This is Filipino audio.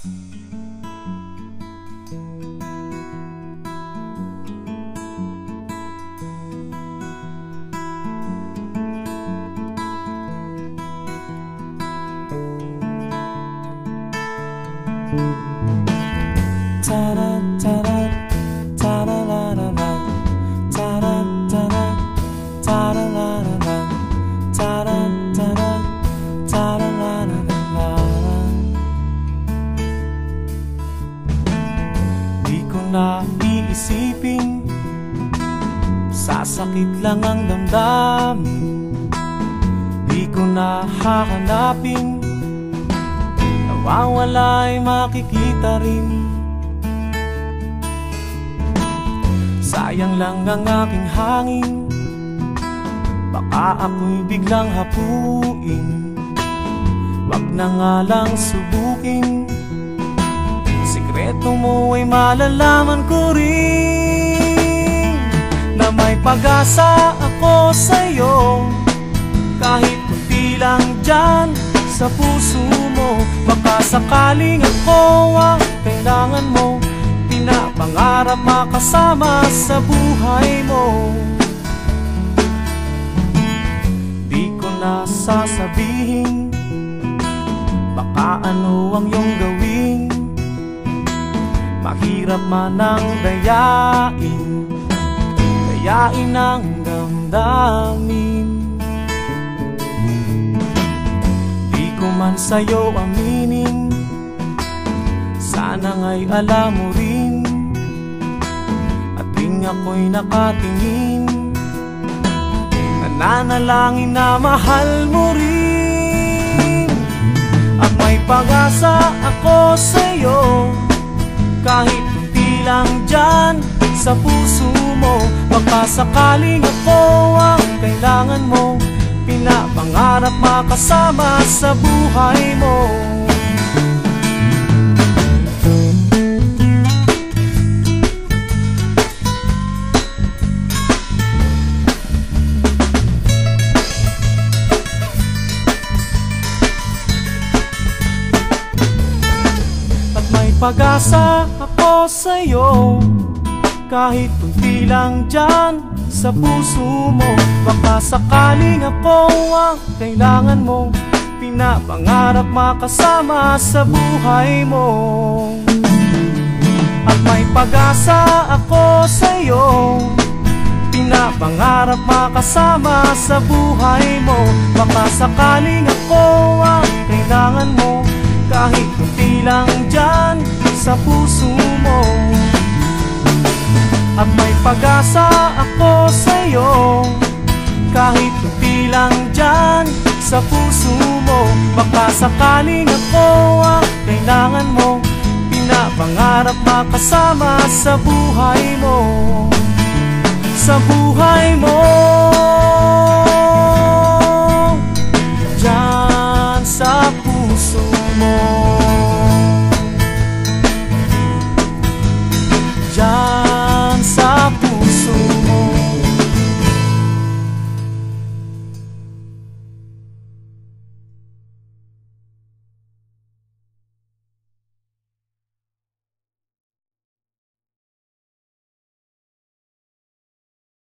Di Sasakit lang ang damdamin. Di ko na hahanapin. Nawawala ay makikita rin. Sayang lang ang aking hangin. Baka ako'y biglang hapuin. Wag na nga lang subukin. Sikreto mo ay malalaman ko rin pag-asa ako sa'yo Kahit kunti lang dyan sa puso mo. Baka sakaling ako ang kailangan mo Pinapangarap makasama sa buhay mo. Di ko na sasabihin Baka ano ang iyong gawin. Mahirap man ang dayain Dayain ang damdamin. Di ko man sa'yo aminin. Sana nga'y alam mo rin. At tuwing ako'y nakatingin. Nananalangin na mahal mo rin. At may pag-asa ako sa'yo. Kahit kunti lang dyan sa puso mo. Baka sakaling ako ang kailangan mo. Pinapangarap makasama sa buhay mo. At pag-asa ako sa'yo Kahit kunti lang dyan sa puso mo Baka sakaling ako ang kailangan mo Pinapangarap makasama sa buhay mo. At may pag-asa ako sa'yo Pinapangarap makasama sa buhay mo. Baka sakaling ako ang kailangan mo Kahit kunti lang dyan sa puso mo At may pag-asa ako sa'yo. Kahit kunti lang dyan sa puso mo Baka sakaling ako ang kailangan mo. Pinapangarap makasama sa buhay mo. Sa buhay mo